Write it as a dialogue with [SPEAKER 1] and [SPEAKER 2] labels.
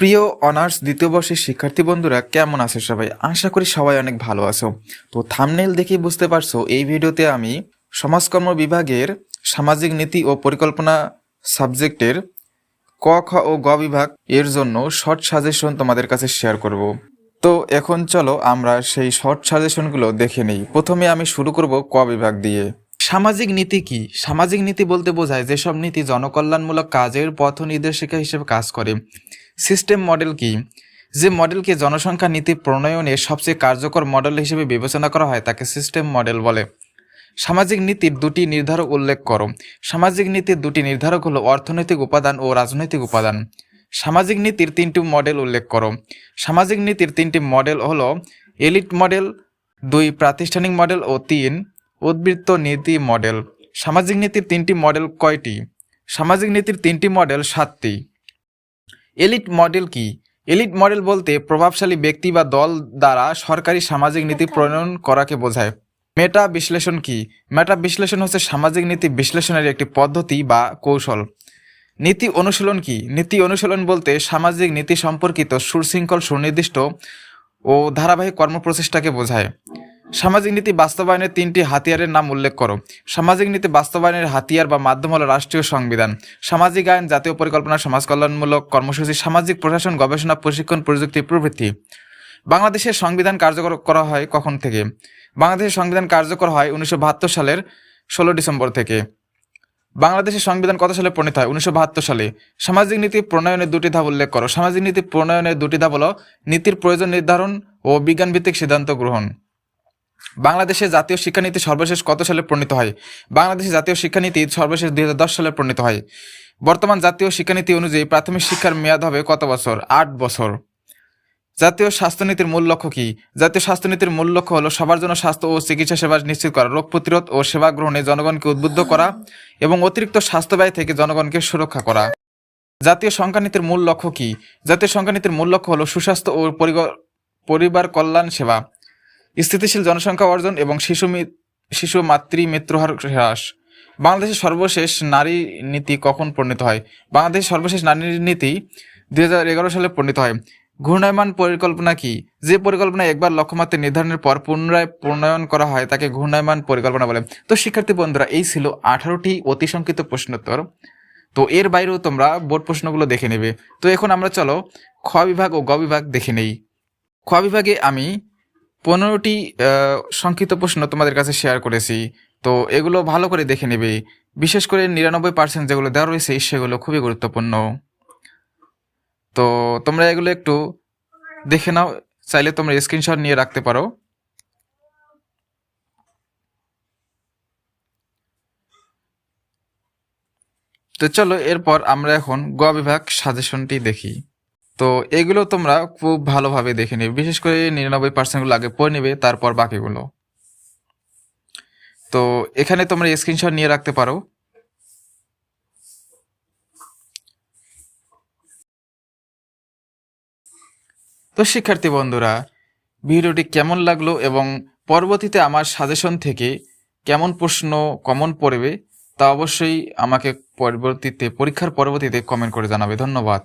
[SPEAKER 1] প্রিয় অনার্স দ্বিতীয় বর্ষের শিক্ষার্থী বন্ধুরা, কেমন আছো সবাই? আশা করি সবাই অনেক ভালো আছো। তো থামনেল দেখেই বুঝতে পারছ, এই ভিডিওতে আমি সমাজকর্ম বিভাগের সামাজিক নীতি ও পরিকল্পনা সাবজেক্টের ক, খ ও গ বিভাগ এর জন্য শর্ট সাজেশন তোমাদের কাছে শেয়ার করব। তো এখন চলো আমরা সেই শর্ট সাজেশনগুলো দেখে নিই। প্রথমে আমি শুরু করব ক বিভাগ দিয়ে। সামাজিক নীতি কি? সামাজিক নীতি বলতে বোঝায় যেসব নীতি জনকল্যাণমূলক কাজের পথ নির্দেশিকা হিসেবে কাজ করে। সিস্টেম মডেল কি? যে মডেলকে জনসংখ্যা নীতি প্রণয়নে সবচেয়ে কার্যকর মডেল হিসেবে বিবেচনা করা হয় তাকে সিস্টেম মডেল বলে। সামাজিক নীতির দুটি নির্ধারক উল্লেখ করো। সামাজিক নীতির দুটি নির্ধারক হলো অর্থনৈতিক উপাদান ও রাজনৈতিক উপাদান। সামাজিক নীতির তিনটি মডেল উল্লেখ করো। সামাজিক নীতির তিনটি মডেল হলো এলিট মডেল, দুই প্রাতিষ্ঠানিক মডেল ও তিন উদ্বৃত্ত নীতি মডেল। সামাজিক নীতির তিনটি মডেল কয়টি? সামাজিক নীতির তিনটি মডেল সাতটি। এলিট মডেল কি? এলিট মডেল বলতে প্রভাবশালী ব্যক্তি বা দল দ্বারা সরকারি সামাজিক নীতি প্রণয়ন করাকে বোঝায়। মেটা বিশ্লেষণ কি? মেটা বিশ্লেষণ হচ্ছে সামাজিক নীতি বিশ্লেষণের একটি পদ্ধতি বা কৌশল। নীতি অনুশীলন কি? নীতি অনুশীলন বলতে সামাজিক নীতি সম্পর্কিত সুশৃঙ্খল সুনির্দিষ্ট ও ধারাবাহিক কর্মপ্রচেষ্টাকে বোঝায়। সামাজিক নীতি বাস্তবায়নের তিনটি হাতিয়ারের নাম উল্লেখ করো। সামাজিক নীতি বাস্তবায়নের হাতিয়ার বা মাধ্যম হল রাষ্ট্রীয় সংবিধান। সামাজিক আইন, জাতীয় পরিকল্পনা সমাজ কল্যাণমূলক কর্মসূচি, সামাজিক প্রশাসন, গবেষণা, প্রশিক্ষণ, প্রযুক্তি, প্রভৃতি। বাংলাদেশের সংবিধান কার্যকর করা হয় কখন থেকে? বাংলাদেশের সংবিধান কার্যকর হয় উনিশশো বাহাত্তর সালের ষোলো ডিসেম্বর থেকে। বাংলাদেশের সংবিধান কত সালে প্রণীত হয়? উনিশশো বাহাত্তর সালে। সামাজিক নীতি প্রণয়নের দুটি ধাপ উল্লেখ করো। সামাজিক নীতি প্রণয়নের দুটি ধাপ হল নীতির প্রয়োজন নির্ধারণ ও বিজ্ঞানভিত্তিক সিদ্ধান্ত গ্রহণ। বাংলাদেশে জাতীয় শিক্ষানীতি সর্বশেষ কত সালে প্রণীত হয়? বাংলাদেশে জাতীয় শিক্ষানীতি সর্বশেষ দুই হাজার দশ সালে প্রণীত হয়। বর্তমান জাতীয় শিক্ষানীতি অনুযায়ী প্রাথমিক শিক্ষার মেয়াদ হবে কত বছর? আট বছর। জাতীয় স্বাস্থ্যনীতির মূল লক্ষ্য কি? জাতীয় স্বাস্থ্যনীতির মূল লক্ষ্য হলো সবার জন্য স্বাস্থ্য ও চিকিৎসা সেবা নিশ্চিত করা, রোগ প্রতিরোধ ও সেবা গ্রহণে জনগণকে উদ্বুদ্ধ করা এবং অতিরিক্ত স্বাস্থ্য ব্যয় থেকে জনগণকে সুরক্ষা করা। জাতীয় সংখ্যানীতির মূল লক্ষ্য কি? জাতীয় সংখ্যানীতির মূল লক্ষ্য হলো সুস্বাস্থ্য ও পরিবার কল্যাণ সেবা। স্থিতিশীল জনসংখ্যা অর্জন এবং শিশু শিশু মাতৃ মৃত্যুহার হ্রাস। বাংলাদেশের সর্বশেষ নারী নীতি কখন প্রণীত হয়? বাংলাদেশের সর্বশেষ নারী নীতি দুই হাজার এগারো সালে প্রণীত হয়। ঘূর্ণায়মান পরিকল্পনা কি? যে পরিকল্পনা একবার লক্ষ্যমাত্রা নির্ধারণের পর পুনরায় প্রণয়ন করা হয়, তাকে ঘূর্ণায়মান পরিকল্পনা বলে। তো শিক্ষার্থী বন্ধুরা, এই ছিল আঠারোটি অতি সংক্ষিপ্ত প্রশ্নোত্তর তো এর বাইরেও তোমরা বোর্ড প্রশ্নগুলো দেখে নেবে। তো এখন আমরা চলো খ বিভাগ ও গ বিভাগ দেখে নেই। খ বিভাগে আমি পনেরোটি সংক্ষিপ্ত প্রশ্ন তোমাদের কাছে শেয়ার করেছি। তো এগুলো ভালো করে দেখে নেবে। বিশেষ করে নিরানব্বই পার্সেন্ট যেগুলো দেওয়া রয়েছে, সেগুলো খুবই গুরুত্বপূর্ণ। তো তোমরা এগুলো একটু দেখে নাও, চাইলে তোমরা স্ক্রিনশট নিয়ে রাখতে পারো। তো চলো, এরপর আমরা এখন গ বিভাগ সাজেশনটি দেখি। তো এগুলো তোমরা খুব ভালোভাবে দেখে নেবে। বিশেষ করে নিরানব্বই পার্সেন্টগুলো আগে পড়ে নেবে, তারপর বাকিগুলো। তো এখানে তোমরা স্ক্রিনশট নিয়ে রাখতে পারো। তো শিক্ষার্থী বন্ধুরা, ভিডিওটি কেমন লাগল এবং পরবর্তীতে আমার সাজেশন থেকে কেমন প্রশ্ন কমন পড়বে তা অবশ্যই আমাকে পরবর্তীতে, পরীক্ষার পরবর্তীতে কমেন্ট করে জানাবে। ধন্যবাদ।